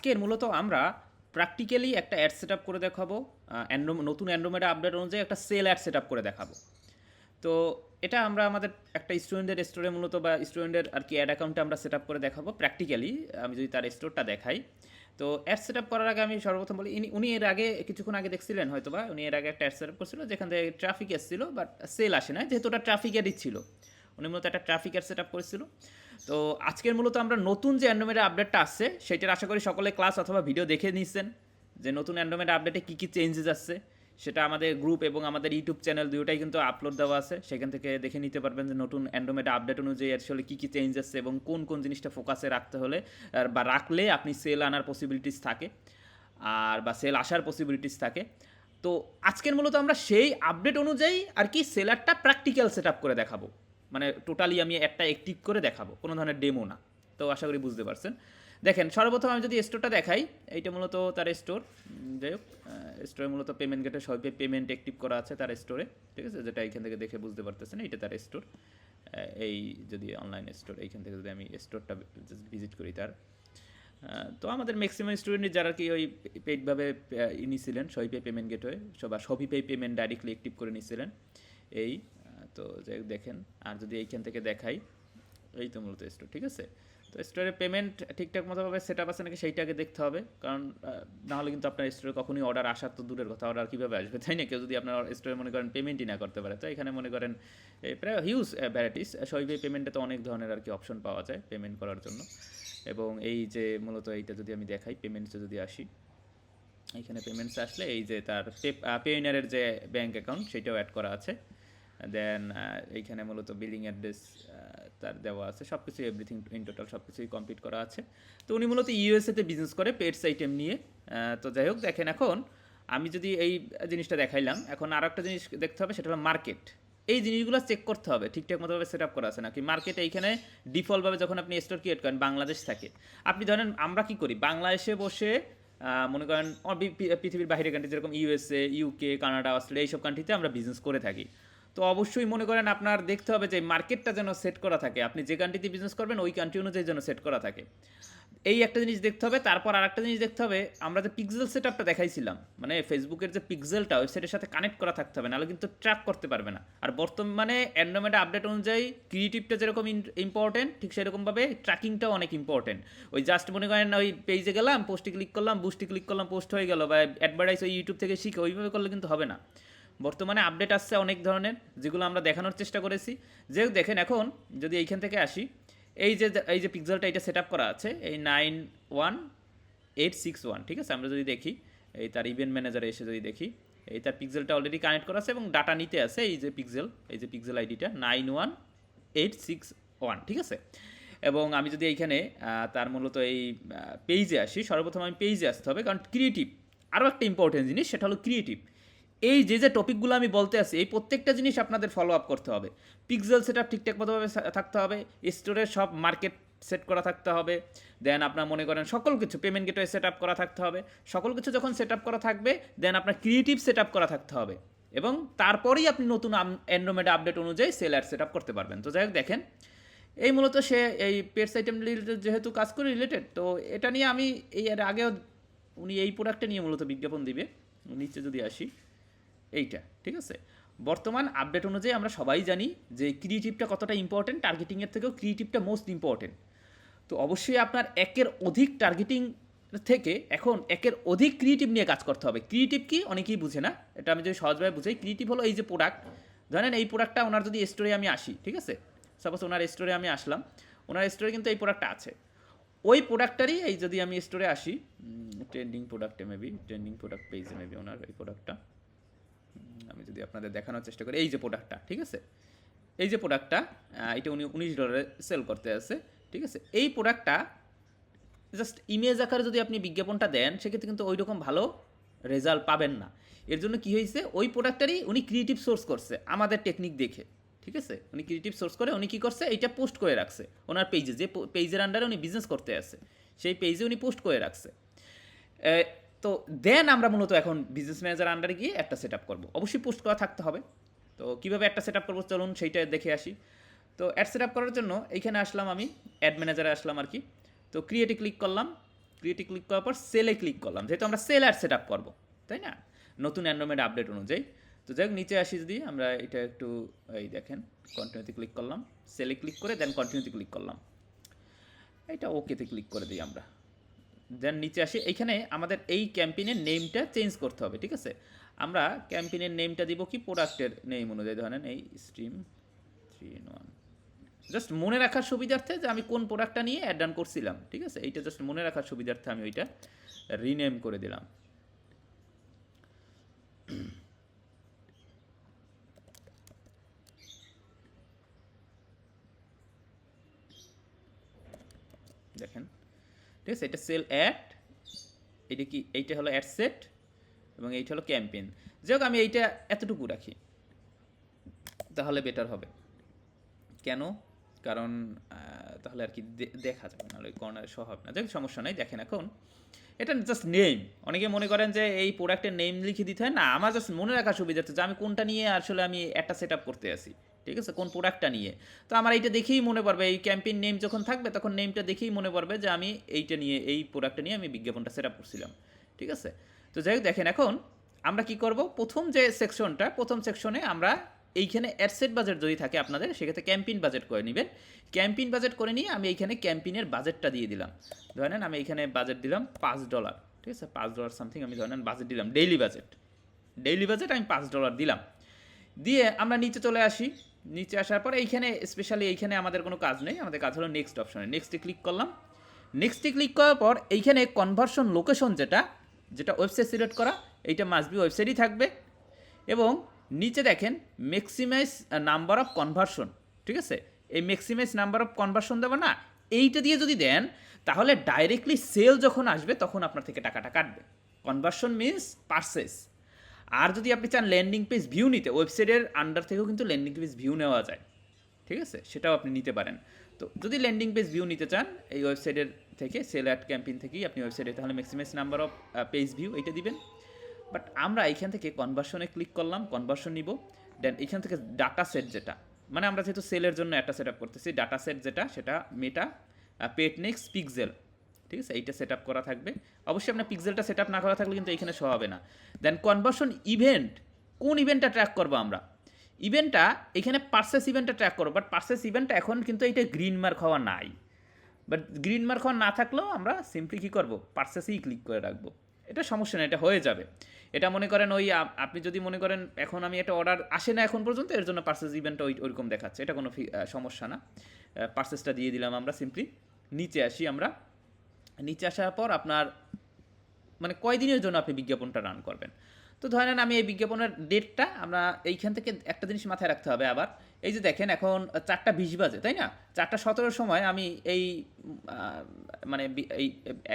আজকের মূলত আমরা প্র্যাকটিক্যালি একটা অ্যাড সেট করে দেখাবো অ্যান্ড্রো নতুন অ্যান্ড্রোমেডা আপডেট অনুযায়ী একটা সেল অ্যাড সেট করে দেখাবো। তো এটা আমরা আমাদের একটা স্টুডেন্টের স্টোরে মূলত বা স্টুডেন্টের আর কি অ্যাড অ্যাকাউন্টে আমরা সেট করে দেখাবো প্র্যাকটিক্যালি আমি যদি তার স্টোরটা দেখাই। তো অ্যাড সেট করার আগে আমি সর্বপ্রথম বলি, ইনি- উনি এর আগে কিছুক্ষণ আগে দেখছিলেন হয়তো বা উনি এর আগে একটা অ্যাড সেট করছিল, যেখান থেকে ট্রাফিক এসেছিল বাট সেল আসে না যেহেতু ওটা ট্রাফিক অ্যাডই ছিল। উনি মূলত একটা ট্রাফিক অ্যাড সেট করেছিল। তো আজকের মূলত আমরা নতুন যে অ্যান্ড্রোমেডা আপডেটটা আসছে, সেটার আশা করি সকলে ক্লাস অথবা ভিডিও দেখে নিচ্ছেন যে নতুন অ্যান্ড্রোমেডা আপডেটে কী কী চেঞ্জেস আসছে, সেটা আমাদের গ্রুপ এবং আমাদের ইউটিউব চ্যানেল দুটোই কিন্তু আপলোড দেওয়া আছে, সেখান থেকে দেখে নিতে পারবেন যে নতুন অ্যান্ড্রোমেডা আপডেট অনুযায়ী আসলে কী কী চেঞ্জ আসছে এবং কোন কোন জিনিসটা ফোকাসে রাখতে হলে বা রাখলে আপনি সেল আনার পসিবিলিটিস থাকে, আর বা সেল আসার পসিবিলিটিস থাকে। তো আজকের মূলত আমরা সেই আপডেট অনুযায়ী আর কি সেলারটা প্র্যাকটিক্যাল সেট করে দেখাবো। মানে টোটালি আমি একটা অ্যাক্টিভ করে দেখাবো, কোনো ধরনের ডেমো না। তো আশা করি বুঝতে পারছেন। দেখেন, সর্বপ্রথম আমি যদি স্টোরটা দেখাই, এইটা মূলত তার স্টোর যাই হোক স্টোরে মূলত পেমেন্ট গেটে সবাই পেমেন্ট অ্যাক্টিভ করা আছে তার স্টোরে ঠিক আছে? যেটা এখান থেকে দেখে বুঝতে পারতেছেন, এইটা তার স্টোর এই যদি অনলাইন স্টোর এইখান থেকে যদি আমি স্টোরটা ভিজিট করি তার। তো আমাদের ম্যাক্সিমাম স্টুডেন্ট যারা কি ওই পেইডভাবে নিছিলেন, সবই পে পেমেন্ট গেট হয়ে সবা সবই পে পেমেন্ট ডাইরেক্টলি অ্যাক্টিভ করে নিছিলেন। এই তো যাই দেখেন আর যদি এইখান থেকে দেখাই এই তো মূলত স্টোর ঠিক আছে? তো স্টোরে পেমেন্ট ঠিকঠাক মতোভাবে সেট আপ আছে নাকি সেইটাকে দেখতে হবে কারণ আহ, না হলে কিন্তু আপনার স্টোরে কখনই অর্ডার আসার তো দূরের কথা অর্ডার কীভাবে আসবে তাই না? কেউ যদি আপনার স্টোরে মনে করেন পেমেন্টই না করতে পারে তো এখানে মনে করেন প্রায় হিউজ ভ্যারাইটিস সবই পেমেন্টে তো অনেক ধরনের আর কি অপশন পাওয়া যায় পেমেন্ট করার জন্য। এবং এই যে মূলত এইটা যদি আমি দেখাই পেমেন্টসে যদি আসি এইখানে পেমেন্টস আসলে এই যে তার পেইনারের যে ব্যাঙ্ক অ্যাকাউন্ট সেটাও অ্যাড করা আছে। দেন এইখানে মূলত বিলিং অ্যাড্রেস তার দেওয়া আছে। সব কিছুই এভরিথিং ইন টোটাল সব কিছুই কমপ্লিট করা আছে। তো উনি মূলত ইউএসএতে বিজনেস করে পেটস আইটেম নিয়ে। তো যাই হোক, দেখেন এখন আমি যদি এই জিনিসটা দেখাইলাম, এখন আর একটা জিনিস দেখতে হবে, সেটা হলো মার্কেট এই জিনিসগুলো চেক করতে হবে, ঠিকঠাক মতোভাবে সেট আপ করা আছে নাকি? মার্কেট এইখানে ডিফল্টভাবে যখন আপনি স্টোর ক্রিয়েট করেন, বাংলাদেশ থাকে। আপনি ধরেন, আমরা কি করি? বাংলাদেশে বসে মনে করেন, পৃথিবীর বাইরের কান্ট্রি যেরকম ইউএসএ ইউকে কানাডা অস্ট্রেলিয়া এইসব কান্ট্রিতে আমরা বিজনেস করে থাকি। তো অবশ্যই মনে করেন আপনার দেখতে হবে যে মার্কেটটা যেন সেট করা থাকে। আপনি যে কান্ট্রিতে বিজনেস করবেন, ওই কান্ট্রি অনুযায়ী যেন সেট করা থাকে। এই একটা জিনিস দেখতে হবে, তারপর আর একটা জিনিস দেখতে হবে, আমরা যে পিক্সেল সেট আপটা দেখাইছিলাম মানে ফেসবুকের যে পিক্সেলটা ওয়েবসাইটের সাথে কানেক্ট করা থাকতে হবে, নাহলে কিন্তু ট্র্যাক করতে পারবে না। আর বর্তমানে অ্যান্ড্রয়েড আপডেট অনুযায়ী ক্রিয়েটিভটা যেরকম ইম্পর্টেন্ট ঠিক সেরকমভাবে ট্র্যাকিংটাও অনেক ইম্পর্টেন্ট ওই জাস্ট মনে করেন ওই পেজে গেলাম পোস্টে ক্লিক করলাম বুস্টে ক্লিক করলাম পোস্ট হয়ে গেল, বা অ্যাডভার্টাইজ ওই ইউটিউব থেকে শিখে, ওইভাবে করলে কিন্তু হবে না। বর্তমানে আপডেট আসছে অনেক ধরনের, যেগুলো আমরা দেখানোর চেষ্টা করেছি। যে দেখেন এখন, যদি এইখান থেকে আসি, এই যে এই যে পিক্সেলটা এটা সেট করা আছে, এই nine one eight six one ঠিক আছে? আমরা যদি দেখি, এই তার ইভেন্ট ম্যানেজারে এসে যদি দেখি, এই তার পিক্সেলটা অলরেডি কানেক্ট করা আছে এবং ডাটা নিতে আছে এই যে পিক্সেল এই যে পিক্সেল আইডিটা nine one eight six one ঠিক আছে? এবং আমি যদি এইখানে তার মূলত এই পেজে আসি, সর্বপ্রথম আমি পেজে আসতে হবে, কারণ ক্রিয়েটিভ আরও একটা ইম্পর্টেন্ট জিনিস, সেটা হলো ক্রিয়েটিভ এই যে যে টপিকগুলো আমি বলতে আছি, এই প্রত্যেকটা জিনিস আপনাদের ফলো আপ করতে হবে। পিক্সেল সেট আপ ঠিকঠাক মতোভাবে থাকতে হবে স্টোরের সব মার্কেট সেট করা থাকতে হবে দেন আপনার মনে করেন সকল কিছু পেমেন্ট গেটওয়ে সেট আপ করা থাকতে হবে, সকল কিছু যখন সেট আপ করা থাকবে দেন আপনার ক্রিয়েটিভ সেট আপ করা থাকতে হবে, এবং তারপরেই আপনি নতুন অ্যান্ড্রোমেড আপডেট অনুযায়ী সেল সেট আপ করতে পারবেন। তো যাই হোক, দেখেন, এই মূলত সে এই পেটস আইটেম রিলেটেড যেহেতু কাজ করে রিলেটেড তো এটা নিয়ে আমি এই আগেও উনি এই প্রোডাক্টটা নিয়ে মূলত বিজ্ঞাপন দিবে, নিচে যদি আসি। এইটা, ঠিক আছে? বর্তমান আপডেট অনুযায়ী আমরা সবাই জানি যে ক্রিয়েটিভটা কতটা ইম্পর্টেন্ট টার্গেটিংয়ের থেকেও ক্রিয়েটিভটা মোস্ট ইম্পর্টেন্ট তো অবশ্যই আপনার একের অধিক টার্গেটিং থেকে এখন একের অধিক ক্রিয়েটিভ নিয়ে কাজ করতে হবে। ক্রিয়েটিভ কি? অনেকেই বুঝে না। এটা আমি যদি সহজভাবে বুঝাই ক্রিয়েটিভ হলো এই যে প্রোডাক্ট ধরেন এই প্রোডাক্টটা ওনার যদি স্টোরে আমি আসি, ঠিক আছে? সাপোজ ওনার স্টোরে আমি আসলাম, ওনার স্টোরে কিন্তু এই প্রোডাক্টটা আছে। ওই প্রোডাক্টটারই এই যদি আমি স্টোরে আসি ট্রেন্ডিং প্রোডাক্টে মেবি ট্রেন্ডিং প্রোডাক্ট পেজে মেবি ওনার এই প্রোডাক্টটা আমি যদি আপনাদের দেখানোর চেষ্টা করি, এই যে প্রোডাক্টটা ঠিক আছে? এই যে প্রোডাক্টটা এটা উনি উনিশ ডলারে সেল করতে আছে, ঠিক আছে? এই প্রোডাক্টটা জাস্ট ইমেজ আকারে যদি আপনি বিজ্ঞাপনটা দেন, সেক্ষেত্রে কিন্তু ওই রকম ভালো রেজাল্ট পাবেন না। এর জন্য কি হয়েছে? ওই প্রোডাক্টটারই উনি ক্রিয়েটিভ সোর্স করছে, আমাদের টেকনিক দেখে, ঠিক আছে? উনি ক্রিয়েটিভ সোর্স করে, উনি কি করছে? এইটা পোস্ট করে রাখছে, ওনার পেজে যে পেজের আন্ডারে উনি বিজনেস করতে আছে, সেই পেজে উনি পোস্ট করে রাখছে। তো দেন আমরা মূলত এখন বিজনেস ম্যানেজার আন্ডারে গিয়ে একটা সেট আপ করব। অবশ্যই পোস্ট করা থাকতে হবে। তো কীভাবে একটা সেট আপ করব চলুন সেইটা দেখে আসি। তো অ্যাড সেট আপ করার জন্য এইখানে আসলাম আমি অ্যাড ম্যানেজারে আসলাম আর কি। তো ক্রিয়েটে ক্লিক করলাম। ক্রিয়েটে ক্লিক করার পর সেলে ক্লিক করলাম। যেহেতু আমরা সেল অ্যাড সেট আপ করব, তাই না? নতুন অ্যান্ড্রয়েড আপডেট অনুযায়ী। তো যাই হোক, নিচে আসি যদি, আমরা এটা একটু, এই দেখেন কন্টিনিউতে ক্লিক করলাম। সেলে ক্লিক করে দেন কন্টিনিউতে ক্লিক করলাম। এটা ওকেতে ক্লিক করে দিই আমরা। দেন নিচে আসি। এইখানে আমাদের এই ক্যাম্পেইনের নেমটা চেঞ্জ করতে হবে, ঠিক আছে? আমরা ক্যাম্পেইনের নেমটা দিব কি? প্রোডাক্টের নেম অনুযায়ী ধরেন এই stream three in one just মনে রাখার সুবিধার্থে যে আমি কোন প্রোডাক্টটা নিয়ে অ্যাড ডান করছিলাম, ঠিক আছে? এইটা জাস্ট মনে রাখার সুবিধার্থে আমি ওইটা রিনেম করে দিলাম। দেখেন। ঠিক আছে? এটা সেল অ্যাড এটা কি, এইটা হলো অ্যাড সেট এবং এইটা হলো ক্যাম্পেইন যাই হোক, আমি এইটা এতটুকু রাখি। তাহলে বেটার হবে। কেন? কারণ তাহলে আর কি দেখা যাবে না ওই কর্নারে সহ হবে না। যাই সমস্যা নাই, দেখেন এখন। এটা জাস্ট নেম অনেকে মনে করেন যে এই প্রোডাক্টের নেম লিখে দিতে হয়। না, আমার জাস্ট মনে রাখার সুবিধার্থে যে আমি কোনটা নিয়ে আসলে আমি একটা সেট আপ করতে আসি ঠিক আছে? কোন প্রোডাক্টটা নিয়ে। তো আমার এইটা দেখেই মনে পড়বে। এই ক্যাম্পেইন নেম যখন থাকবে, তখন নেমটা দেখেই মনে পড়বে যে আমি এইটা নিয়ে, এই প্রোডাক্টটা নিয়ে আমি বিজ্ঞাপনটা সেট আপ করছিলাম। ঠিক আছে? তো যাই হোক, দেখেন এখন আমরা কি করব? প্রথম যে সেকশনটা প্রথম সেকশনে আমরা এইখানে অ্যাডসেট বাজেট যদি থাকে আপনাদের, সেক্ষেত্রে ক্যাম্পিন বাজেট করে নেবেন। ক্যাম্পিন বাজেট করে নিয়ে আমি এইখানে ক্যাম্পিনের বাজেটটা দিয়ে দিলাম। ধরেন আমি এখানে বাজেট দিলাম পাঁচ ডলার ঠিক আছে? পাঁচ ডলার সামথিং আমি ধরেন বাজেট দিলাম। ডেইলি বাজেট ডেইলি বাজেট আমি পাঁচ ডলার দিলাম। দিয়ে আমরা নিচে চলে আসি। নিচে আসার পর এইখানে স্পেশালি এইখানে আমাদের কোনো কাজ নেই, আমাদের কাজ হলো নেক্সট অপশনে নেক্সটে ক্লিক করলাম। নেক্সটে ক্লিক করার পর এইখানে কনভার্সন লোকেশন যেটা যেটা ওয়েবসাইট সিলেক্ট করা, এইটা মাসবি ওয়েবসাইটই থাকবে। এবং নিচে দেখেন ম্যাক্সিমাইজ নাম্বার অফ কনভার্সন ঠিক আছে? এই ম্যাক্সিমাইজ নাম্বার অফ কনভার্সন দেবো না, এইটা দিয়ে যদি দেন, তাহলে ডাইরেক্টলি সেল যখন আসবে, তখন আপনার থেকে টাকাটা কাটবে। কনভার্সন মিনস পার্সেস আর যদি আপনি চান ল্যান্ডিং পেজ ভিউ নিতে ওয়েবসাইটের আন্ডার থেকেও কিন্তু ল্যান্ডিং পেজ ভিউ নেওয়া যায়। ঠিক আছে? সেটাও আপনি নিতে পারেন। তো যদি ল্যান্ডিং পেজ ভিউ নিতে চান, এই ওয়েবসাইটের থেকে সেল অ্যাড ক্যাম্পেইন থেকেই আপনি ওয়েবসাইটে তাহলে maximize number of page view এটা দিবেন। বাট আমরা এইখান থেকে কনভার্সনে ক্লিক করলাম কনভার্সন নিব। দেন এইখান থেকে ডাটা সেট যেটা মানে আমরা যেহেতু সেলের জন্য একটা সেট আপ করতেছি ডাটা সেট যেটা, সেটা মেটা পেটনেক্স পিক্সেল ঠিক আছে? এইটা সেট করা থাকবে। অবশ্যই আপনার পিক্সেলটা সেট না করা থাকলে কিন্তু এইখানে শো হবে না। দেন কনভার্সন ইভেন্ট কোন ইভেন্টটা ট্র্যাক করব আমরা? ইভেন্টটা এখানে পার্সেস ইভেন্টটা ট্র্যাক করব বাট পার্সেস ইভেন্টটা এখন কিন্তু এইটা গ্রিন মার্ক হওয়া নাই। বাট গ্রিন মার্ক হওয়া না থাকলেও আমরা সিম্পলি কী করব? পার্সেসেই ক্লিক করে রাখব। এটা সমস্যা না এটা হয়ে যাবে। এটা মনে করেন ওই আপনি যদি মনে করেন এখন আমি একটা অর্ডার আসে না এখন পর্যন্ত, এর জন্য পার্সেস ইভেন্টটা ওই ওইরকম দেখাচ্ছে। এটা কোনো সমস্যা না। পার্সেসটা দিয়ে দিলাম আমরা সিম্পলি নিচে আসি আমরা। নিচে আসার পর আপনার মানে কয়দিনের জন্য আপনি বিজ্ঞাপনটা রান করবেন? তো ধরেন আমি এই বিজ্ঞাপনের ডেটটা আমরা এইখান থেকে একটা জিনিস মাথায় রাখতে হবে আবার। এই যে দেখেন এখন চারটা বিশ বাজে, তাই না? চারটা সতেরোর সময় আমি এই মানে এই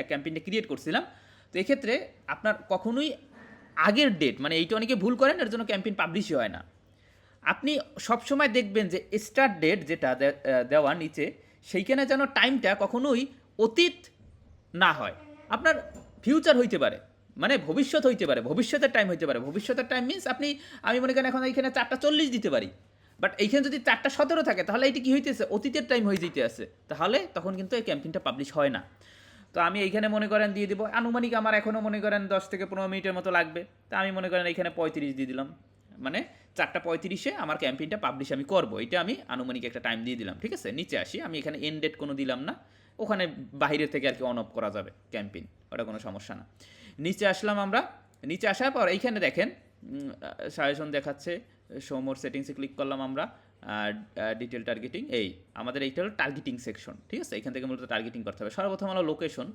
ক্যাম্পেইনটা ক্রিয়েট করছিলাম। তো এক্ষেত্রে আপনার কখনোই আগের ডেট মানে এইটা অনেকে ভুল করেন, এর জন্য ক্যাম্পেইন পাবলিশই হয় না। আপনি সবসময় দেখবেন যে স্টার্ট ডেট যেটা দেওয়া নিচে, সেইখানে যেন টাইমটা কখনোই অতীত না হয়। আপনার ফিউচার হইতে পারে। মানে ভবিষ্যৎ হইতে পারে। ভবিষ্যতের টাইম হইতে পারে। ভবিষ্যতের টাইম মিনস আপনি, আমি মনে করেন এখন এইখানে চারটা চল্লিশ দিতে পারি। বাট এইখানে যদি চারটা সতেরো থাকে, তাহলে এইটা কি হইতেছে? অতীতের টাইম হয়ে যেতে আছে। তাহলে তখন কিন্তু এই ক্যাম্পেইনটা পাবলিশ হয় না। তো আমি এইখানে মনে করেন দিয়ে দিব। আনুমানিক আমার এখনও মনে করেন দশ থেকে পনেরো মিনিটের মতো লাগবে। তা আমি মনে করেন এইখানে পঁয়ত্রিশ দিয়ে দিলাম। মানে চারটা পঁয়ত্রিশে আমার ক্যাম্পেইনটা পাবলিশ আমি করব। এটা আমি আনুমানিক একটা টাইম দিয়ে দিলাম। ঠিক আছে? নিচে আসি। আমি এখানে এন্ড ডেট কোনো দিলাম না। ওখানে বাইরে থেকে আর কি অন অফ করা যাবে ক্যাম্পেইন ওটা কোনো সমস্যা না। নিচে আসলাম আমরা, নিচে আসার পর এইখানে দেখেন সাজেশন দেখাচ্ছে সোমোর সেটিংসে ক্লিক করলাম আমরা ডিটেল টার্গেটিং এই, আমাদের এইটা হলো টার্গেটিং সেকশন ঠিক আছে? এখান থেকে মূলত টার্গেটিং করতে হবে। সর্বপ্রথম হলো লোকেশন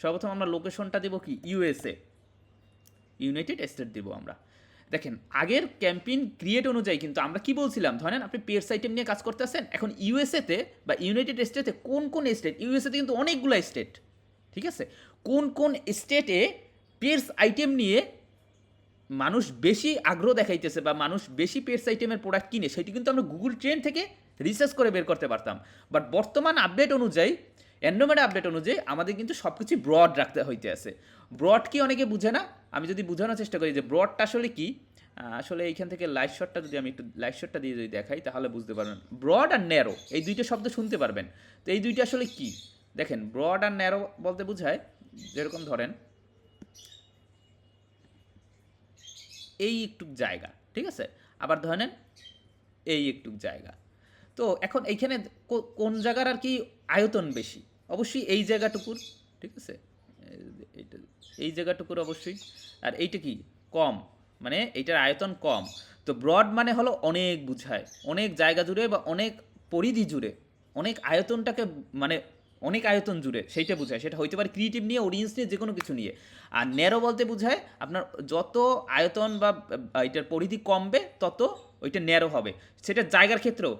সর্বপ্রথম আমরা লোকেশনটা দেবো কি? ইউএসএ ইউনাইটেড স্টেট দিব আমরা। দেখেন, আগের ক্যাম্পেইন ক্রিয়েট অনুযায়ী কিন্তু আমরা কি বলছিলাম? ধরেন আপনি পেয়ার্স আইটেম নিয়ে কাজ করতে করতেছেন এখন ইউএসএতে বা ইউনাইটেড স্টেটে কোন কোন স্টেট ইউএসএতে কিন্তু অনেকগুলো স্টেট ঠিক আছে? কোন কোন স্টেটে পেয়ার্স আইটেম নিয়ে মানুষ বেশি আগ্রহ দেখাইতেছে বা মানুষ বেশি পেটস আইটেমের প্রোডাক্ট কিনে, সেটি কিন্তু আমরা গুগল ট্রেন্ড থেকে রিসার্চ করে বের করতে পারতাম। বাট বর্তমান আপডেট অনুযায়ী অ্যান্ড্রয়েড আপডেট অনুযায়ী আমাদের কিন্তু সব কিছু ব্রড রাখতে হইতে আছে। ব্রড কি অনেকে বুঝে না? আমি যদি বোঝানোর চেষ্টা করি যে ব্রডটা আসলে কি আসলে এইখান থেকে লাইভ শটটা যদি আমি একটু লাইভ শটটা দিয়ে যদি দেখাই, তাহলে বুঝতে পারবেন। ব্রড আর ন্যারো এই দুইটা শব্দ শুনতে পারবেন। তো এই দুইটা আসলে কি? দেখেন ব্রড আর ন্যারো বলতে বোঝায়, যেরকম ধরেন, এই একটু জায়গা, ঠিক আছে? আবার ধরে নেন এই একটু জায়গা। তো এখন এইখানে কোন জায়গার আর কি আয়তন বেশি? অবশ্যই এই জায়গাটুকুর, ঠিক আছে? এইটা, এই জায়গাটুকুর অবশ্যই। আর এইটা কি? কম। মানে এইটার আয়তন কম। তো ব্রড মানে হলো অনেক বুঝায়, অনেক জায়গা জুড়ে বা অনেক পরিধি জুড়ে, অনেক আয়তনটাকে মানে অনেক আয়তন জুড়ে, সেইটা বোঝায়। সেটা হইতে পারে ক্রিয়েটিভ নিয়ে অডিয়েন্স নিয়ে যে কোনো কিছু নিয়ে। আর ন্যারো বলতে বোঝায় আপনার যত আয়তন বা এটার পরিধি কমবে, তত ওইটা ন্যারো হবে। সেটা জায়গার ক্ষেত্রেও।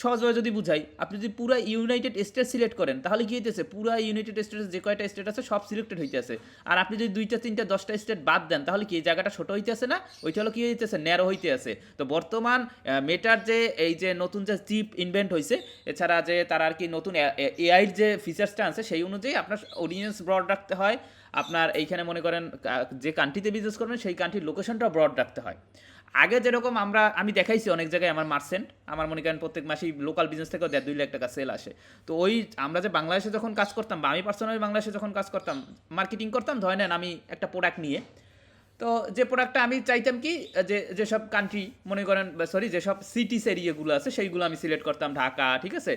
সহজভাবে যদি বুঝাই, আপনি যদি পুরো ইউনাইটেড স্টেট সিলেক্ট করেন, তাহলে কি হইতেছে? পুরো ইউনাইটেড স্টেটে যে কয়টা স্টেট আছে, সব সিলেক্টেড হইতেছে। আর আপনি যদি দুইটা, তিনটা, দশটা স্টেট বাদ দেন, তাহলে কি এই জায়গাটা ছোট হইতেছে না? ওইটা হলো কি হইতেছে? ন্যারো হইতে আছে তো বর্তমান মেটার যে, এই যে নতুন যে চিপ ইনভেন্ট হয়েছে এছাড়া যে তারা আর কি নতুন এআইর যে ফিচার্সটা আছে, সেই অনুযায়ী আপনার অডিয়েন্স ব্রড রাখতে হয়। আপনার এইখানে মনে করেন যে কান্ট্রিতে বিজনেস করবেন, সেই কান্ট্রির লোকেশনটাও ব্রড রাখতে হয়। আগে যেরকম আমরা, আমি দেখাইছি অনেক জায়গায় আমার মার্সেন্ট আমার মনে করেন প্রত্যেক মাসেই লোকাল বিজনেস থেকেও দেড় দুই লাখ টাকা সেল আসে। তো ওই আমরা যে বাংলাদেশে যখন কাজ করতাম বা আমি পার্সোনালি বাংলাদেশে যখন কাজ করতাম মার্কেটিং করতাম ধরে নেন আমি একটা প্রোডাক্ট নিয়ে তো যে প্রোডাক্টটা আমি চাইতাম কি, যে, যেসব কান্ট্রি মনে করেন সরি যেসব সিটিস এরিয়াগুলো আছে, সেইগুলো আমি সিলেক্ট করতাম, ঢাকা, ঠিক আছে?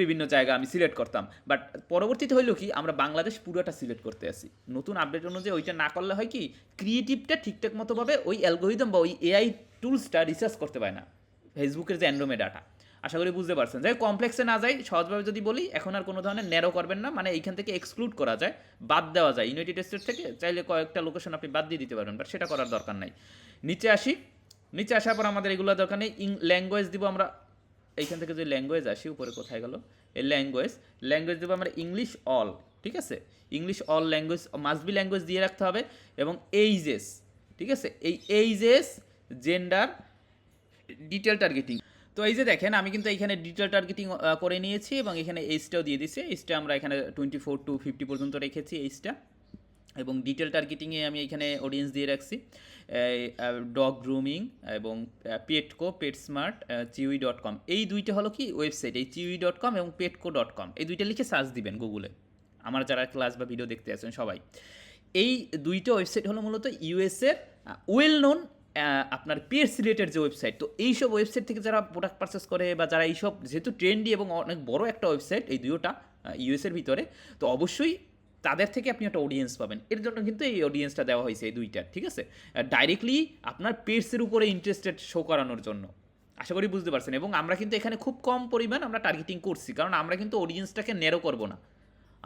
বিভিন্ন জায়গা আমি সিলেক্ট করতাম। বাট পরবর্তীতে হইল কি, আমরা বাংলাদেশ পুরোটা সিলেক্ট করতে আসি। নতুন আপডেট অনুযায়ী ওইটা না করলে হয় কি ক্রিয়েটিভটা ঠিকঠাক মতোভাবে ওই অ্যালগোরিদম বা ওই এআই টুলসটা রিসার্চ করতে পারে না। ফেসবুকের যে অ্যান্ড্রোমে ডাটা আশা করি বুঝতে পারছেন। যাই কমপ্লেক্সে না যাই, সহজভাবে যদি বলি, এখন আর কোনো ধরনের ন্যারো করবেন না মানে এইখান থেকে এক্সক্লুড করা যায়, বাদ দেওয়া যায়। ইউনাইটেড স্টেট থেকে চাইলে কয়েকটা লোকেশন আপনি বাদ দিয়ে দিতে পারবেন বাট সেটা করার দরকার নাই। নিচে আসি। নিচে আসার পর আমাদের এগুলো দরকার নেই। ইং ল্যাঙ্গুয়েজ দিব আমরা, এইখান থেকে যে ল্যাঙ্গুয়েজ আসি, উপরে কোথায় গেল? এই ল্যাঙ্গুয়েজ ল্যাঙ্গুয়েজ দেবো আমরা ইংলিশ অল ঠিক আছে? English all language must be language দিয়ে রাখতে হবে, এবং এইজেস ঠিক আছে? এই এইজেস জেন্ডার ডিটেল টার্গেটিং তো এই যে দেখেন, আমি কিন্তু এখানে ডিটেল টার্গেটিং করে নিয়েছি এবং এখানে এইজটাও দিয়ে দিচ্ছি এইজটা আমরা এখানে টোয়েন্টি ফোর টু ফিফটি পর্যন্ত রেখেছি এইজটা এবং ডিটেল টার্গেটিংয়ে আমি এখানে অডিয়েন্স দিয়ে রাখছি। ডগ গ্রুমিং এবং Petco pet smart Chewy dot com এই দুইটা হলো কি? ওয়েবসাইট এই চিউই ডট কম এবং পেটকো ডট কম এই দুইটা লিখে সার্চ দিবেন গুগলে আমার যারা ক্লাস বা ভিডিও দেখতে আছেন সবাই। এই দুইটা ওয়েবসাইট হলো মূলত ইউএসের ওয়েল নোন আপনার পিএস রিলেটেড যে ওয়েবসাইট তো এইসব ওয়েবসাইট থেকে যারা প্রোডাক্ট পারচেস করে বা যারা এইসব যেহেতু ট্রেন্ডি এবং অনেক বড় একটা ওয়েবসাইট এই দুইটা ইউএসের ভিতরে, তো অবশ্যই তাদের থেকে আপনি একটা অডিয়েন্স পাবেন। এর জন্য কিন্তু এই অডিয়েন্সটা দেওয়া হয়েছে এই দুইটা, ঠিক আছে? ডাইরেক্টলি আপনার পেটসের উপরে ইন্টারেস্টেড শো করানোর জন্য। আশা করি বুঝতে পারছেন। এবং আমরা কিন্তু এখানে খুব কম পরিমাণ আমরা টার্গেটিং করছি, কারণ আমরা কিন্তু অডিয়েন্সটাকে ন্যারো করব না।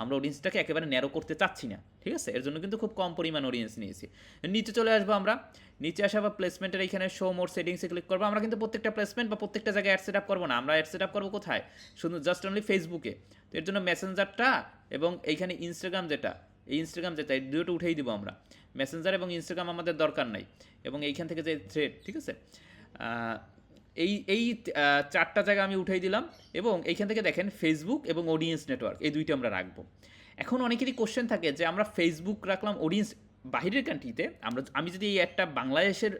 আমরা অডিয়েন্সটাকে একেবারে ন্যারো করতে চাচ্ছি না, ঠিক আছে? এর জন্য কিন্তু খুব কম পরিমাণ অডিয়েন্স নিয়েছি। নিচে চলে আসব আমরা। নিচে আসা বা প্লেসমেন্টের এখানে শো মোর সেটিংসে ক্লিক করব। আমরা কিন্তু প্রত্যেকটা প্লেসমেন্ট বা প্রত্যেকটা জায়গায় অ্যাড সেট আপ করব না। আমরা অ্যাড সেট আপ করব কোথায়? শুধু জাস্ট অনলি ফেসবুকে তো এর জন্য মেসেঞ্জারটা এবং এইখানে ইনস্টাগ্রাম যেটা, এই ইনস্টাগ্রাম যেটা, এই দুটো উঠেই দিব আমরা। মেসেঞ্জার এবং ইনস্টাগ্রাম আমাদের দরকার নাই। এবং এইখান থেকে যে থ্রেড ঠিক আছে? এই এই চারটা জায়গা আমি উঠাই দিলাম এবং এইখান থেকে দেখেন ফেসবুক এবং অডিয়েন্স নেটওয়ার্ক এই দুইটা আমরা রাখব। এখন অনেকেরই কোশ্চেন থাকে যে আমরা ফেসবুক রাখলাম অডিয়েন্স বাহিরের কান্ট্রিতে আমরা আমি যদি এই একটা বাংলাদেশের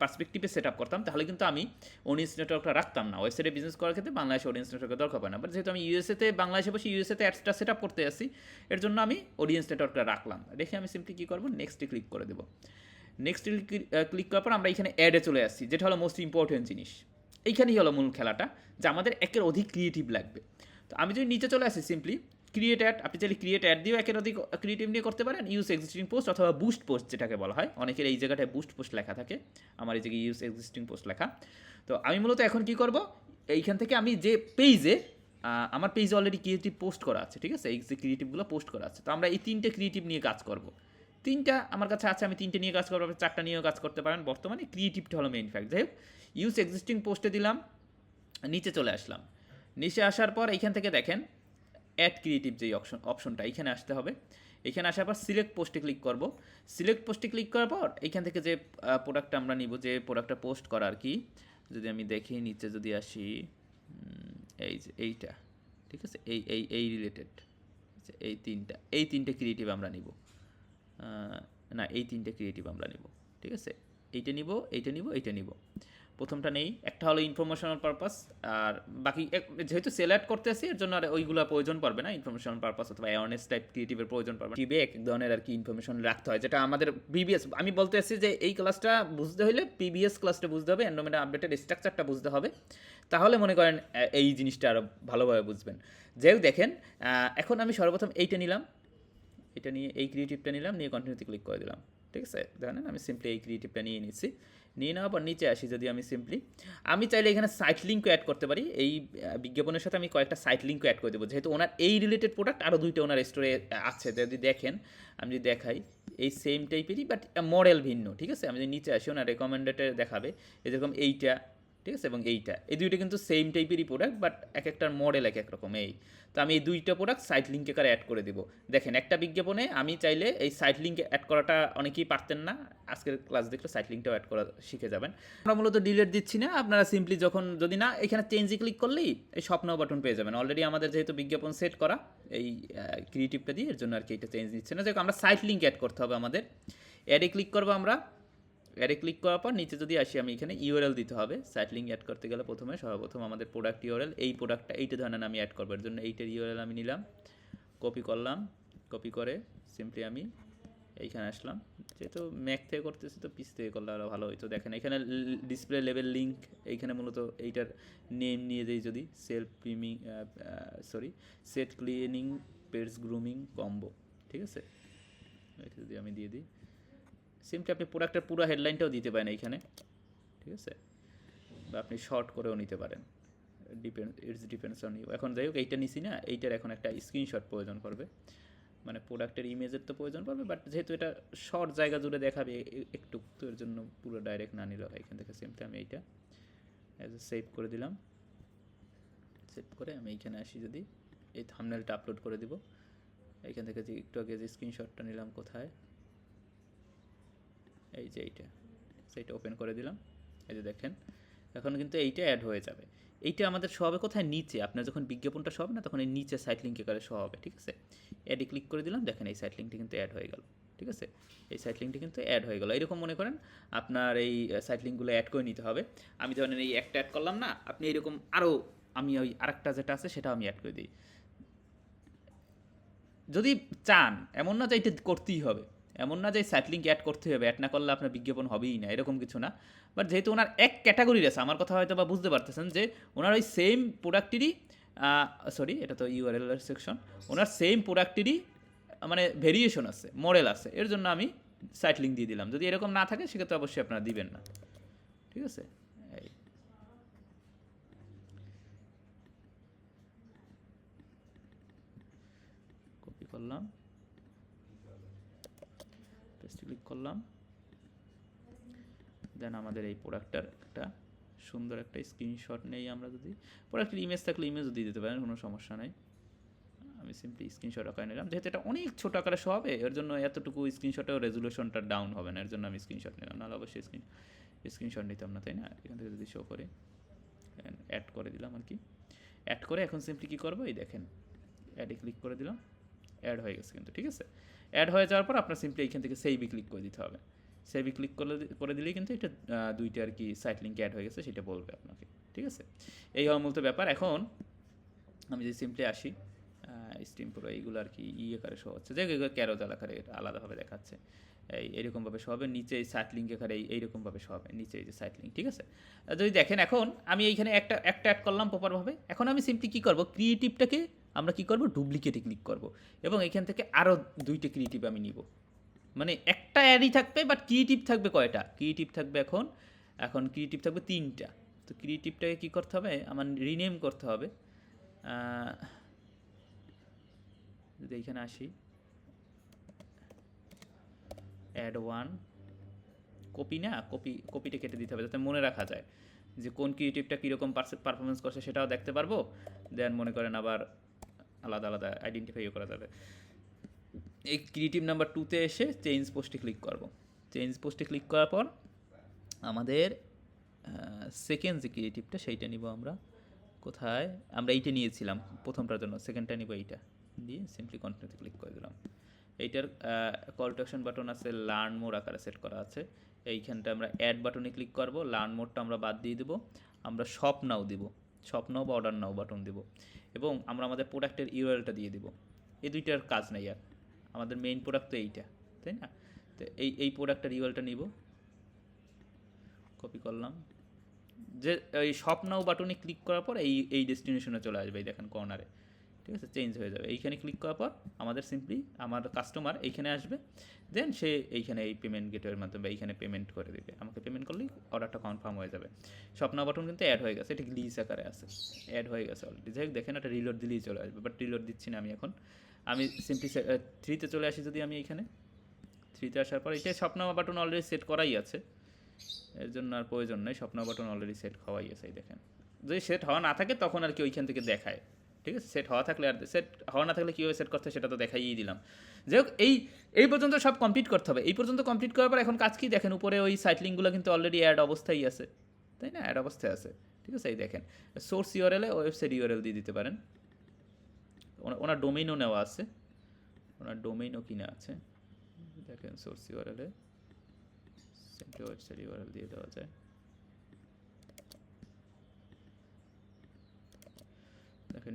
পার্সপেক্টিভে সেট আপ করতাম, তাহলে কিন্তু আমি অডিয়েন্স নেটওয়ার্কটা রাখতাম না। ওয়েবসাইটে বিজনেস করার ক্ষেত্রে বাংলাদেশে অডিয়েন্স নেটওয়ার্কের দরকার হয় না। বাট যেহেতু আমি ইউএসএতে বাংলাদেশে বসে ইউএসএতে অ্যাডসটা সেট আপ করতে আসি, এর জন্য আমি অডিয়েন্স নেটওয়ার্কটা রাখলাম। রেখে আমি সিম্পলি কী করব? নেক্সটে ক্লিক করে দেবো। নেক্সট ক্লিক করার পর আমরা এখানে অ্যাডে চলে আসছি, যেটা হলো মোস্ট ইম্পর্টেন্ট জিনিস। এইখানেই হলো মূল খেলাটা, যে আমাদের একের অধিক ক্রিয়েটিভ লাগবে। তো আমি যদি নিচে চলে আসি সিম্পলি ক্রিয়েট অ্যাড আপনি চাইলে ক্রিয়েট অ্যাড দিয়েও একের অধিক ক্রিয়েটিভ নিয়ে করতে পারেন ইউজ এক্সিস্টিং পোস্ট অথবা বুস্ট পোস্ট যেটাকে বলা হয়। অনেকের এই জায়গাটায় বুস্ট পোস্ট লেখা থাকে, আমার এই জায়গায় ইউজ এক্সিস্টিং পোস্ট লেখা। তো আমি মূলত এখন কি করব? এইখান থেকে আমি যে পেজে আমার পেজে অলরেডি ক্রিয়েটিভ পোস্ট করা আছে, ঠিক আছে? এই যে ক্রিয়েটিভগুলো পোস্ট করা আছে। তো আমরা এই তিনটে ক্রিয়েটিভ নিয়ে কাজ করব। তিনটা আমার কাছে আছে, আমি তিনটে নিয়ে কাজ করব, আপনি চারটা নিয়েও কাজ করতে পারেন। বর্তমানে ক্রিয়েটিভটা হলো মেইন ফ্যাক্ট যাই হোক ইউজ এক্সিস্টিং পোস্টে দিলাম, নিচে চলে আসলাম। নিচে আসার পর এইখান থেকে দেখেন অ্যাড ক্রিয়েটিভ যেই অপশন অপশনটা এখানে আসতে হবে। এখানে আসার পর সিলেক্ট পোস্টে ক্লিক করব। সিলেক্ট পোস্টে ক্লিক করার পর এইখান থেকে যে প্রোডাক্টটা আমরা নিব, যে প্রোডাক্টটা পোস্ট করা আর কি, যদি আমি দেখি নিচে যদি আসি এই যে এইটা, ঠিক আছে? এই এই এই রিলেটেড এই তিনটা, এই তিনটে ক্রিয়েটিভ আমরা নিব। না, এই তিনটে ক্রিয়েটিভ আমরা নিব, ঠিক আছে? এইটা নিব এইটা নিব এইটা নিব। প্রথমটা নেই, একটা হলো ইনফরমেশনাল পারপাস আর বাকি যেহেতু সেল অ্যাড করতেছি, এর জন্য আর ওইগুলো প্রয়োজন পড়বে না ইনফরমেশনাল পারপাস অথবা অ্যাওয়ারনেস টাইপ ক্রিয়েটিভের প্রয়োজন পড়বে টিভি এক ধরনের আর কি ইনফরমেশন রাখতে হয়, যেটা আমাদের বিবিএস আমি বলতে এসেছি যে এই ক্লাসটা বুঝতে হলে পিবিএস ক্লাসটা বুঝতে হবে অ্যান্ডোমেটা আপডেটের স্ট্রাকচারটা বুঝতে হবে। তাহলে মনে করেন এই জিনিসটা আরও ভালোভাবে বুঝবেন। যেও দেখেন এখন আমি সর্বপ্রথম এইটা নিলাম এটা নিয়ে এই ক্রিয়েটিভটা নিলাম, নিয়ে কন্টিনিউতে ক্লিক করে দিলাম। ঠিক আছে? দেখেন আমি সিম্পলি এই ক্রিয়েটিভটা নিয়ে নিচ্ছি। নিয়ে নেওয়ার পর নিচে আসি যদি আমি সিম্পলি আমি চাইলে এখানে সাইট লিঙ্কও অ্যাড করতে পারি। এই বিজ্ঞাপনের সাথে আমি কয়েকটা সাইট লিঙ্কও অ্যাড করে দেবো। যেহেতু ওনার এই রিলেটেড প্রোডাক্ট আরও দুইটা ওনার স্টোরে আছে। যদি দেখেন, আমি যদি দেখাই, এই সেম টাইপেরই বাট মডেল ভিন্ন। ঠিক আছে? আমি যদি নিচে আসি, ওনার রেকমেন্ডেডে দেখাবে এই যেরকম এইটা ঠিক আছে? এবং এইটা। এই দুইটা কিন্তু সেম টাইপেরই প্রোডাক্ট বাট এক একটার মডেল এক এক রকম। এই। তো আমি এই দুইটা প্রোডাক্ট সাইট লিঙ্কে করে অ্যাড করে দিব। দেখেন, একটা বিজ্ঞাপনে আমি চাইলে এই সাইট লিঙ্ক অ্যাড করাটা অনেকেই পারতেন না। আজকের ক্লাস দেখলে সাইট লিঙ্কটাও অ্যাড করা শিখে যাবেন। আমরা মূলত ডিলেট দিচ্ছি না। আপনারা সিম্পলি যখন, যদি না, এখানে চেঞ্জে ক্লিক করলেই এই স্বপ্ন বাটন পেয়ে যাবেন। অলরেডি আমাদের যেহেতু বিজ্ঞাপন সেট করা, এই ক্রিয়েটিভটা দিয়ে এর জন্য আর কি এটা চেঞ্জ দিচ্ছে না। যাই আমরা সাইট লিঙ্ক অ্যাড করতে হবে আমাদের। অ্যাডে ক্লিক করব আমরা। অ্যাডে ক্লিক করার পর নিচে যদি আসি, আমি এখানে ইউআরএল দিতে হবে। সাইট অ্যাড করতে গেলে প্রথমে সর্বপ্রথম আমাদের প্রোডাক্ট ইউআরএল এই প্রোডাক্টটা এইটা ধরনের আমি অ্যাড করব। এর জন্য এইটার ইউআরএল আমি নিলাম কপি করলাম কপি করে সিম্পলি আমি এইখানে আসলাম। যেহেতু ম্যাক থেকে করতেছি তো পিস থেকে করলে আরও ভালো হইতো। দেখেন এখানে ডিসপ্লে লেভেল লিঙ্ক এইখানে মূলত এইটার নেম নিয়ে যাই যদি self priming sorry set cleaning pads grooming combo ঠিক আছে? এটা যদি আমি দিয়ে দিই। সিম্পলি আপনি প্রোডাক্টের পুরো হেডলাইনটাও দিতে পারেন এইখানে, ঠিক আছে? বা আপনি শর্ট করেও নিতে পারেন। Depend it's depends on you এখন যাই হোক, এইটা নিছি না, এইটার এখন একটা স্ক্রিনশট প্রয়োজন করবে মানে প্রোডাক্টের ইমেজের তো প্রয়োজন পড়বে বাট যেহেতু এটা শর্ট জায়গা জুড়ে দেখাবে একটু তো এর জন্য পুরো ডাইরেক্ট না হয়। এখান থেকে সিম্পলি আমি এইটা অ্যাজ এ সেভ করে দিলাম। সেভ করে আমি এইখানে আসি যদি, এই থামনেলটা আপলোড করে দিব। এইখান থেকে যে, একটু আগে যে স্ক্রিনশটটা নিলাম কোথায়? এই যে এইটা, সেইটা ওপেন করে দিলাম। এই যে দেখেন, এখন কিন্তু এইটা অ্যাড হয়ে যাবে। এইটা আমাদের শো হবে কোথায়? নিচে। আপনার যখন বিজ্ঞাপনটা শো হবে না, তখন এই নিচে সাইট লিঙ্কে করে শো হবে, ঠিক আছে? অ্যাডে ক্লিক করে দিলাম, দেখেন এই সাইট লিঙ্কটি কিন্তু অ্যাড হয়ে গেল, ঠিক আছে? এই সাইট লিঙ্কটি কিন্তু অ্যাড হয়ে গেল। এরকম মনে করেন, আপনার এই সাইট লিঙ্কগুলো অ্যাড করে নিতে হবে। আমি ধরেন এই একটা অ্যাড করলাম না, আপনি এরকম আরও আমি ওই আরেকটা যেটা আছে সেটা আমি অ্যাড করে দিই। যদি চান, এমন না যে এটা করতেই হবে। এমন না যে সাইট লিঙ্ক অ্যাড করতে হবে অ্যাড না করলে আপনার বিজ্ঞাপন হবেই না, এরকম কিছু না। বাট যেহেতু ওনার এক ক্যাটাগরির আছে, আমার কথা হয়তো বা বুঝতে পারতেছেন যে ওনার ওই সেম প্রোডাক্টেরই সরি এটা তো ইউআরএল সেকশন ওনার সেম প্রোডাক্টেরই মানে ভেরিয়েশন আছে মডেল আছে। এর জন্য আমি সাইট লিঙ্ক দিয়ে দিলাম। যদি এরকম না থাকে, সেক্ষেত্রে অবশ্যই আপনারা দিবেন না। ঠিক আছে? করলাম। ক্লিক করলাম। দেন আমাদের এই প্রোডাক্টটার একটা সুন্দর একটা স্ক্রিনশট নেই আমরা যদি। প্রোডাক্টের ইমেজ থাকলে ইমেজও দিয়ে দিতে পারেন, কোনো সমস্যা নেই। আমি সিম্পলি স্ক্রিনশট আকারে নিলাম। যেহেতু এটা অনেক ছোটো আকারে হবে, এর জন্য এতটুকু স্ক্রিনশটেও রেজুলেশনটা ডাউন হবে না, এর জন্য আমি স্ক্রিনশট নিলাম। নাহলে অবশ্যই স্ক্রিন স্ক্রিনশট নিতাম না, তাই না? এখান থেকে যদি শো করে অ্যাড করে দিলাম আর কি। অ্যাড করে এখন সিম্পলি কী করব? এই দেখেন অ্যাডে ক্লিক করে দিলাম। অ্যাড হয়ে গেছে কিন্তু, ঠিক আছে? অ্যাড হয়ে যাওয়ার পর আপনার সিম্পলি এইখান থেকে সেইভি ক্লিক করে দিতে হবে। সেইভি ক্লিক করে করে দিলেই কিন্তু এটা দুইটা আর কি সাইট লিঙ্ক অ্যাড হয়ে গেছে, সেটা বলবে আপনাকে, ঠিক আছে? এই হওয়ার মূলত ব্যাপার। এখন আমি যদি সিম্পলি আসি স্টিম পুরো এইগুলো আর কি ইয়ে করে শো হচ্ছে। যে ক্যারো আকারে এটা আলাদাভাবে দেখাচ্ছে। এই এরকমভাবে শো হবে, নিচে এই সাইট লিঙ্ক এখানে এই, এইরকমভাবে শো হবে, নিচে এই যে সাইট লিঙ্ক ঠিক আছে? যদি দেখেন, এখন আমি এইখানে একটা একটা অ্যাড করলাম প্রপারভাবে এখন আমি সিম্পলি কী করব? ক্রিয়েটিভটাকে আমরা কী করব? ডুপ্লিকেটে ক্লিক করব। এবং এখান থেকে আরও দুইটা ক্রিয়েটিভ আমি নিব। মানে একটা অ্যাডই থাকবে বাট ক্রিয়েটিভ থাকবে কয়টা? ক্রিয়েটিভ থাকবে এখন এখন ক্রিয়েটিভ থাকবে তিনটা। তো ক্রিয়েটিভটাকে কী করতে হবে? আমার রিনেম করতে হবে। যদি এইখানে আসি। অ্যাড ওয়ান কপি না কপি কপিটা কেটে দিতে হবে, যাতে মনে রাখা যায়। যে কোন ক্রিয়েটিভটা কীরকম পারফরমেন্স করছে সেটাও দেখতে পারব। দেন মনে করেন আবার আলাদা আলাদা আইডেন্টিফাইও করা যাবে। এই ক্রিয়েটিভ নাম্বার টুতে এসে চেঞ্জ পোস্টে ক্লিক করব। চেঞ্জ পোস্টে ক্লিক করার পর আমাদের সেকেন্ড যে ক্রিয়েটিভটা সেইটা নিব আমরা। কোথায়? আমরা এইটা নিয়েছিলাম প্রথমটার জন্য সেকেন্ডটা নিব এইটা। দিয়ে সিম্পলি কন্টিনিউতে ক্লিক করে দিলাম। এইটার কল টু অ্যাকশন বাটন আছে লার্ন মোড আকারে সেট করা আছে। এইখানটা আমরা অ্যাড বাটনে ক্লিক করব লার্ন মোডটা আমরা বাদ দিয়ে দেবো। আমরা শপ নাও দিব। শপ নাও বা অর্ডার নাও বাটন দেবো। এবং আমরা আমাদের প্রোডাক্টের ইউএলটা দিয়ে দিব। এই দুইটার কাজ নেই আর। আমাদের মেইন প্রোডাক্ট তো এইটা, তাই না? তো এই এই প্রোডাক্টের ইউএলটা নিব। কপি করলাম। যে, এই শপ নাও বাটনে ক্লিক করার পর এই এই ডেস্টিনেশনে চলে আসবে, এই দেখেন কর্নারে ঠিক আছে? চেঞ্জ হয়ে যাবে। এইখানে ক্লিক করার পর আমাদের সিম্পলি আমার কাস্টমার এইখানে আসবে। দেন সে এইখানে এই পেমেন্ট গেটওয়ের মাধ্যমে এইখানে পেমেন্ট করে দেবে। আমাকে পেমেন্ট করলেই অর্ডারটা কনফার্ম হয়ে যাবে। স্বপ্ন বাটন কিন্তু অ্যাড হয়ে গেছে। এটা গ্লিস আকারে আছে? অ্যাড হয়ে গেছে অলরেডি যাই হোক, দেখেন একটা রিলোড দিলেই চলে আসবে। বাট রিলোড দিচ্ছি না আমি এখন। আমি সিম্পলি থ্রিতে চলে আসি যদি আমি এইখানে। থ্রিতে আসার পর এটা স্বপ্ন বাটন অলরেডি সেট করাই আছে। এর জন্য আর প্রয়োজন নেই। স্বপ্ন বাটন অলরেডি সেট হওয়াই আছে দেখেন। যদি সেট হওয়া না থাকে তখন আর কি ওইখান থেকে দেখায়। ঠিক আছে? সেট হওয়া থাকলে আর সেট হওয়া না থাকলে কীভাবে সেট করতে সেটা তো দেখাইই দিলাম। যাই হোক এই এই পর্যন্ত সব কমপ্লিট করতে হবে। এই পর্যন্ত কমপ্লিট করার পর এখন কাজ কি দেখেন? উপরে ওই সাইট লিঙ্কগুলো কিন্তু অলরেডি অ্যাড অবস্থায় আছে। তাই না? অ্যাড অবস্থায় আছে। ঠিক আছে? এই দেখেন সোর্স ইউআরএলে ওয়েবসাইট ইউআরএল দিয়ে দিতে পারেন। ওনার ডোমেইনও নেওয়া আছে। ওনার ডোমেইনও কিনা আছে। দেখেন সোর্স ইউআরএলে সিম্পলি ওয়েবসাইট ইউআরএল দিয়ে দেওয়া যায়।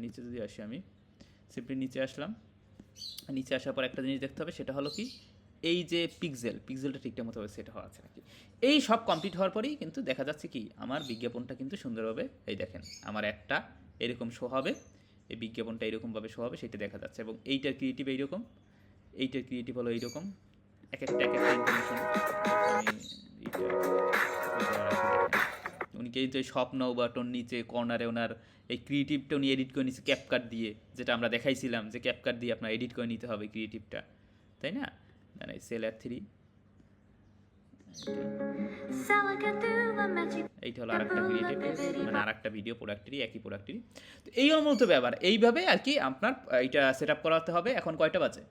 নিচে যদি আসি আমি সিম্পলি নিচে আসলাম। নিচে আসার পর একটা জিনিস দেখতে হবে, সেটা হলো কি, এই যে পিক্সেল পিক্সেলটা ঠিকঠাক মতো সেট হওয়া আছে নাকি? এই সব কমপ্লিট হওয়ার পরেই কিন্তু দেখা যাচ্ছে কি, আমার বিজ্ঞাপনটা কিন্তু সুন্দরভাবে, এই দেখেন, আমার একটা এরকম শো হবে, এই বিজ্ঞাপনটা এরকমভাবে শো হবে, সেটা দেখা যাচ্ছে, এবং এইটার ক্রিয়েটিভ এইরকম, এইটার ক্রিয়েটিভ হলো এইরকম, এক একটা এক একটা ইনফরমেশন আমি এইটা এটা রাখি দেখেন। উনি কিন্তু এই স্বপ্ন বাটন নিচে কর্নারে ওনার এই ক্রিয়েটিভটা উনি এডিট করে নিচ্ছে ক্যাপকাট দিয়ে, যেটা আমরা দেখাইছিলাম যে ক্যাপকাট দিয়ে আপনার এডিট করে নিতে হবে ক্রিয়েটিভটা তাই না? না এই সেল থ্রি a magic এইটা হলো আরেকটা ক্রিয়েটিভ মানে আরেকটা ভিডিও প্রোডাক্টেরই একই প্রোডাক্টেরই তো এই মূলত ব্যাপার, এইভাবে আর কি আপনার এইটা সেট আপ করাতে হবে। এখন কয়টা বাজে?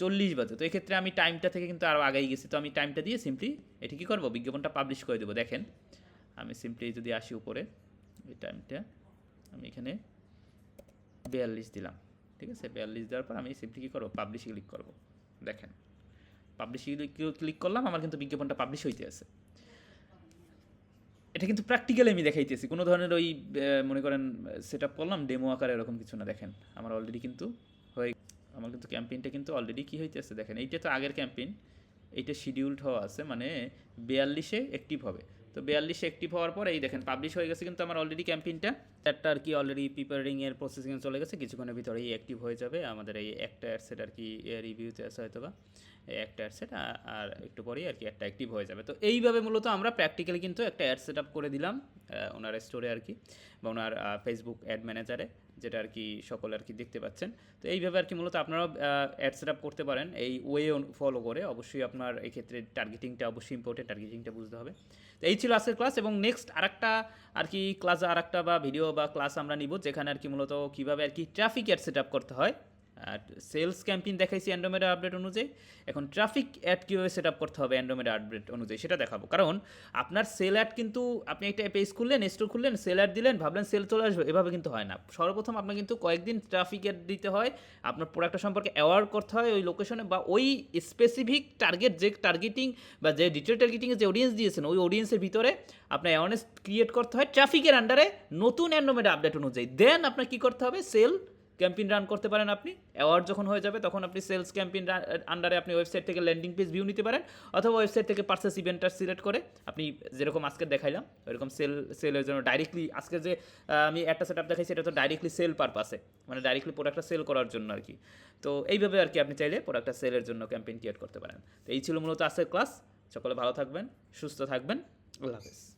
চল্লিশ বাজে। তো এক্ষেত্রে আমি টাইমটা থেকে কিন্তু আরও আগেই গেছি। তো আমি টাইমটা দিয়ে সিম্পলি এটা কী করব? বিজ্ঞাপনটা পাবলিশ করে দেবো। দেখেন আমি সিম্পলি যদি আসি উপরে, এই টাইমটা আমি এখানে বিয়াল্লিশ দিলাম, ঠিক আছে? বিয়াল্লিশ দেওয়ার পর আমি সিম্পলি কী করব? পাবলিশে ক্লিক করব। দেখেন পাবলিশে ক্লিক করলাম, আমার কিন্তু বিজ্ঞাপনটা পাবলিশ হইতে আছে। এটা কিন্তু প্র্যাকটিক্যালি আমি দেখাইতেছি। কোনো ধরনের ওই মনে করেন সেট আপ করলাম ডেমো আকারে এরকম কিছু না। দেখেন, আমার অলরেডি কিন্তু হয়ে, আমার কিন্তু ক্যাম্পেইনটা কিন্তু অলরেডি কী হইতেছে দেখেন, এইটা তো আগের ক্যাম্পেইন এইটা শিডিউলড হওয়া আছে মানে বিয়াল্লিশে অ্যাক্টিভ হবে। তো বিয়াল্লিশ অ্যাক্টিভ হওয়ার পর এই দেখেন পাবলিশ হয়ে গেছে কিন্তু আমার অলরেডি ক্যাম্পেইনটা একটা আর কি অলরেডি প্রিপারিং এর প্রসেসিংয়ে চলে গেছে, কিছুক্ষণের ভিতরে এই অ্যাক্টিভ হয়ে যাবে। আমাদের এই একটা অ্যাডসেট আর কি রিভিউতে আছে হয়তো বা একটা অ্যাডসেট আর একটু পরেই আর কি একটা অ্যাক্টিভ হয়ে যাবে। তো এইভাবে মূলত আমরা প্র্যাকটিক্যালি কিন্তু একটা অ্যাড সেট আপ করে দিলাম ওনার স্টোরে আর কি, বা ওনার ফেসবুক অ্যাড ম্যানেজারে যেটা আর কি সকলে আর কি দেখতে পাচ্ছেন। তো এইভাবে আর কি মূলত আপনারাও অ্যাড সেট আপ করতে পারেন। এই ওয়ে ফলো করে অবশ্যই আপনার এক্ষেত্রে ক্ষেত্রে টার্গেটিংটা অবশ্যই ইম্পর্টেন্ট টার্গেটিংটা বুঝতে হবে। তো এই ছিল আজকের ক্লাস এবং নেক্সট আরেকটা আর কি ক্লাস আরেকটা বা ভিডিও বা ক্লাস আমরা নিব, যেখানে আর কি মূলত কীভাবে আর কি ট্রাফিক অ্যাড সেট আপ করতে হয়। সেলস ক্যাম্পেইন দেখাইছি অ্যান্ড্রোমেডা আপডেট অনুযায়ী, এখন ট্রাফিক অ্যাড কীভাবে সেট আপ করতে হবে অ্যান্ড্রোমেডা আপডেট অনুযায়ী সেটা দেখাবো। কারণ আপনার সেল অ্যাড কিন্তু আপনি একটা পেজ খুললেন স্টোর খুললেন সেল অ্যাড দিলেন, ভাবলেন সেল চলে আসবে, এভাবে কিন্তু হয় না। সর্বপ্রথম আপনার কিন্তু কয়েকদিন ট্রাফিক অ্যাড দিতে হয়, আপনার প্রোডাক্টটা সম্পর্কে অ্যাওয়ার করতে হয় ওই লোকেশনে বা ওই স্পেসিফিক টার্গেট যে টার্গেটিং বা যে ডিজিটাল টার্গেটিংয়ে যে অডিয়েন্স দিয়েছেন, ওই অডিয়েন্সের ভিতরে আপনার অ্যাওয়ারনেস ক্রিয়েট করতে হয় ট্রাফিকের আন্ডারে নতুন অ্যান্ড্রোমেডা আপডেট অনুযায়ী। দেন আপনার কী করতে হবে? সেল ক্যাম্পেইন রান করতে পারেন আপনি। অ্যাওয়ার্ড যখন হয়ে যাবে, তখন আপনি সেলস ক্যাম্পেইন আন্ডারে আপনি ওয়েবসাইট থেকে ল্যান্ডিং পেজ ভিউ নিতে পারেন, অথবা ওয়েবসাইট থেকে পার্সেস ইভেন্টটা সিলেক্ট করে আপনি যেরকম আজকে দেখাইলাম, ওইরকম সেল সেলের জন্য ডাইরেক্টলি আজকে যে আমি একটা সেট আপ দেখাইছি, এটা তো ডাইরেক্টলি সেল পারপাসে মানে ডাইরেক্টলি প্রোডাক্টটা সেল করার জন্য আর কি। তো এইভাবে আর কি আপনি চাইলে প্রোডাক্টটা সেলের জন্য ক্যাম্পেইন ক্রিয়েট করতে পারেন। তো এই ছিল মূলত আজকের ক্লাস সকলে ভালো থাকবেন, সুস্থ থাকবেন। আল্লাহ হাফেজ।